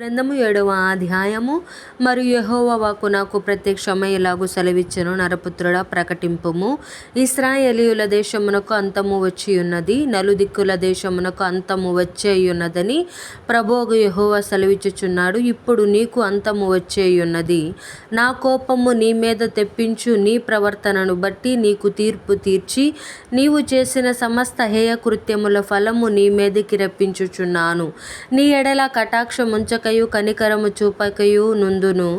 గ్రంథము ఏడవ అధ్యాయము. మరియు యెహోవా వాకు నాకు ప్రత్యక్షమై ఇలాగూ సెలవిచ్చెను నరపుత్రుడా ప్రకటింపుము. ఇస్రాయేలీయుల దేశమునకు అంతము వచ్చి ఉన్నది నలుదిక్కుల దేశమునకు అంతము వచ్చేయున్నదని ప్రభోగు యెహోవా సెలవిచ్చుచున్నాడు. ఇప్పుడు నీకు అంతము వచ్చేయున్నది. నా కోపము నీ మీద తెప్పించు నీ ప్రవర్తనను బట్టి నీకు తీర్పు తీర్చి నీవు చేసిన సమస్త హేయ కృత్యముల ఫలము నీ మీదకి రప్పించుచున్నాను. నీ ఎడల కటాక్షముంచ కనికరము చూపకయు నుందును.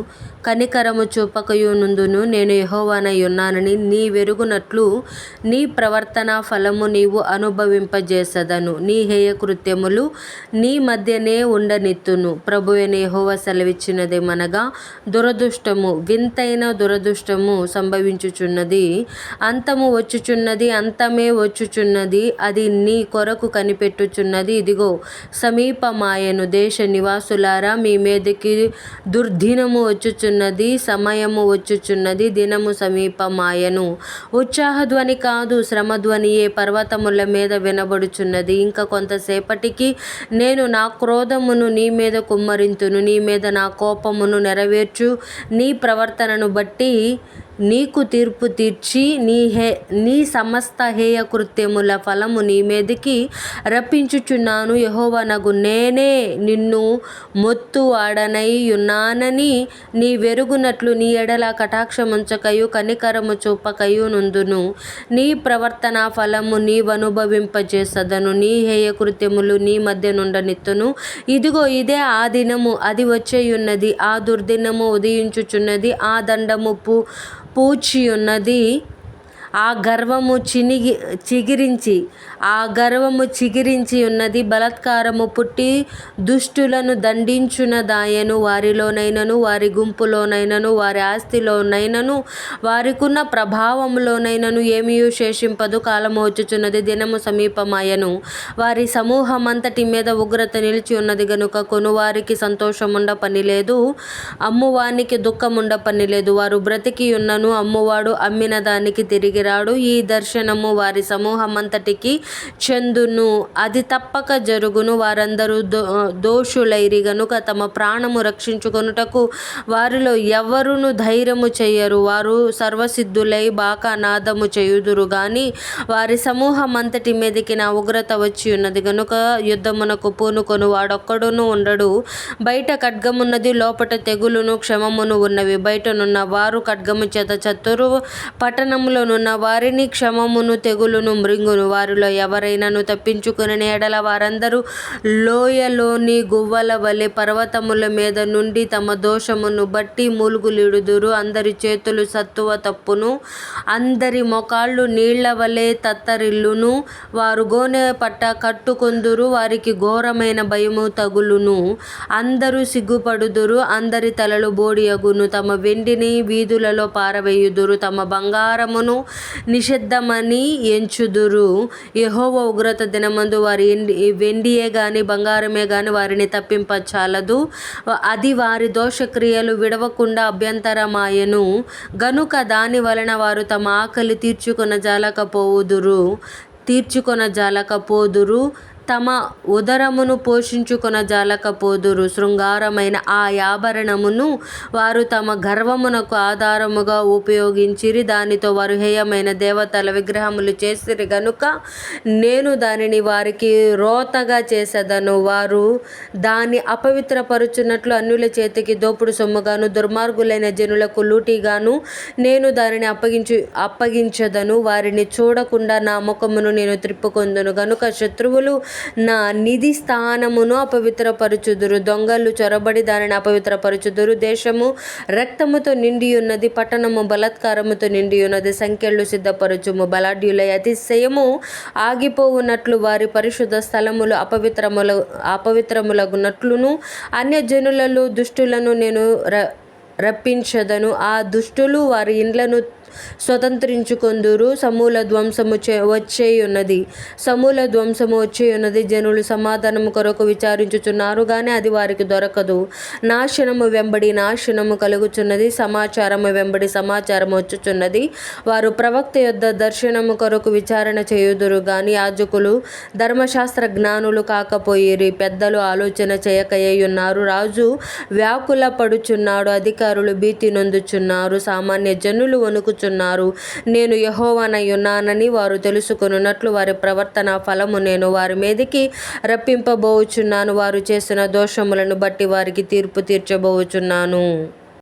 కనికరము చూపకయునుందును నేను యెహోవానై ఉన్నానని నీ వెరుగునట్లు నీ ప్రవర్తన ఫలము నీవు అనుభవింపజేసదను. నీ హేయ కృత్యములు నీ మధ్యనే ఉండనిత్తును. ప్రభువైన యెహోవా సెలవిచ్చినదేమనగా దురదృష్టము వింతైన దురదృష్టము సంభవించుచున్నది. అంతము వచ్చుచున్నది అంతమే వచ్చుచున్నది అది నీ కొరకు కనిపెట్టుచున్నది. ఇదిగో సమీపమాయను దేశ నివాసులారా మీ మీదకి దుర్దినము వచ్చుచున్నది. సమయము వచ్చుచున్నది దినము సమీపమాయను. ఉత్సాహధ్వని కాదు శ్రమధ్వనియే పర్వతముల మీద వినబడుచున్నది. ఇంకా కొంతసేపటికి నేను నా క్రోధమును నీ మీద కుమ్మరింతును నీ మీద నా కోపమును నెరవేర్చు. నీ ప్రవర్తనను బట్టి నీకు తీర్పు తీర్చి నీ హే నీ సమస్త హేయ కృత్యముల ఫలము నీ మీదికి రప్పించుచున్నాను యహోవనగు. నేనే నిన్ను మొత్తువాడనై ఉన్నానని నీ వెరుగునట్లు నీ ఎడల కటాక్షముంచకయు కనికరము చూపకయు నుందును. నీ ప్రవర్తన ఫలము నీవనుభవింపజేసదను నీ హేయ కృత్యములు నీ మధ్య నుండనిత్తును. ఇదిగో ఇదే ఆ దినము. అది వచ్చేయున్నది. ఆ దుర్దినము ఉదయించుచున్నది. ఆ దండముప్పు పూచి పూచియున్నది ఆ గర్వము చినిగి చిగిరించి ఆ గర్వము చిగిరించి ఉన్నది బలాత్కారము పుట్టి దుష్టులను దండించునదాయను. వారిలోనైనను వారి గుంపులోనైనను వారి ఆస్తిలోనైనను వారికున్న ప్రభావములోనైనను ఏమీయూ శేషింపదు. కాలము వచ్చుచున్నది దినము సమీపమాయను. వారి సమూహమంతటి మీద ఉగ్రత నిలిచి ఉన్నది గనుక కొనువారికి సంతోషముండ పనిలేదు. అమ్మువానికి దుఃఖముండ పని లేదు వారు బ్రతికియున్నను అమ్మువాడు అమ్మిన దానికి తిరిగి రాడు ఈ దర్శనము వారి సమూహమంతటికి చెందును. అది తప్పక జరుగును. వారందరూ దో దోషులైరి గనుక తమ ప్రాణము రక్షించుకొనుటకు వారిలో ఎవరును ధైర్యము చేయరు. వారు సర్వసిద్ధులై బాకా నాదము చేయుదురు. గాని వారి సమూహమంతటి మీదకి నా ఉగ్రత వచ్చి ఉన్నది. గనుక యుద్ధమునకు పూనుకొను. వాడొక్కడును ఉండడు. బయట ఖడ్గమున్నది లోపట తెగులును క్షమమును ఉన్నవి. బయటనున్న వారు ఖడ్గము చేత చతురు పట్టణంలోనున్న వారిని క్షమమును తెగులును మృంగును వారిలో ఎవరైనాను తప్పించుకుని ఎడల వారందరూ లోయలోని గువ్వల వలె పర్వతముల మీద నుండి తమ దోషమును బట్టి మూలుగులిడుదురు. అందరి చేతులు సత్తువ తప్పును అందరి మొకాళ్ళు నీళ్ళ వలె తత్తరిల్లును. వారు గోనె పట్ట కట్టుకొందురు వారికి ఘోరమైన భయము తగులును. అందరూ సిగ్గుపడుదురు అందరి తలలు బోడియగును. తమ వెండిని వీధులలో పారవేయుదురు తమ బంగారమును నిషిద్ధమని ఎంచుదురు. యహోవ ఉగ్రత దినమందు వారి వెండియే గాని బంగారమే గాని వారిని తప్పింపచాలదు. అది వారి దోషక్రియలు విడవకుండా అభ్యంతరమాయెను. గనుక దాని వలన వారు తమ ఆకలి తీర్చుకొన జాలకపోవుదురు తీర్చుకొన జాలకపోదురు తమ ఉదరమును పోషించుకొనజాలకపోదురు శృంగారమైన ఆ యాభరణమును వారు తమ గర్వమునకు ఆధారముగా ఉపయోగించిరి. దానితో వారు హేయమైన దేవతల విగ్రహములు చేసిరి. గనుక నేను దానిని వారికి రోతగా చేసేదను. వారు దాన్ని అపవిత్రపరుచున్నట్లు అన్యుల చేతికి దోపుడు సొమ్ముగాను దుర్మార్గులైన జనులకు లూటిగాను నేను దానిని అప్పగించు అప్పగించదను. వారిని చూడకుండా నా ముఖమును నేను త్రిప్పుకొందును. గనుక శత్రువులు నా నిధి స్థానమును అపవిత్రపరుచుదురు. దొంగలు చొరబడి దానిని అపవిత్రపరుచుదురు. దేశము రక్తముతో నిండి ఉన్నది పట్టణము బలాత్కారముతో నిండి ఉన్నది సంఖ్యలు సిద్ధపరచుము. బలాఢ్యులై అతిశయము ఆగిపోవున్నట్లు వారి పరిశుద్ధ స్థలములు అపవిత్రముల అపవిత్రములగున్నట్లును అన్యజనులలో దుష్టులను నేను ర రప్పించదను. ఆ దుష్టులు వారి ఇండ్లను స్వతంత్రించుకొందురు. సమూల ధ్వంసము వచ్చేయున్నది. సమూల ధ్వంసము వచ్చేయున్నది. జనులు సమాధానము కొరకు విచారించుచున్నారు. కానీ అది వారికి దొరకదు. నాశనము వెంబడి నాశనము కలుగుచున్నది. సమాచారము వెంబడి సమాచారం వచ్చుచున్నది. వారు ప్రవక్త యొద్ద దర్శనము కొరకు విచారణ చేయుదురు. గాని యాజకులు ధర్మశాస్త్ర జ్ఞానులు కాకపోయిరి. పెద్దలు ఆలోచన చేయకయ్యున్నారు. రాజు వ్యాకుల పడుచున్నాడు అధికారులు భీతి నొందుచున్నారు. సామాన్య జనులు వణుకుచున్నారు నేను యెహోవానై ఉన్నానని వారు తెలుసుకొనున్నట్లు వారి ప్రవర్తన ఫలము నేను వారి మీదకి రప్పింపబోచున్నాను. వారు చేసిన దోషములను బట్టి వారికి తీర్పు తీర్చబోచున్నాను.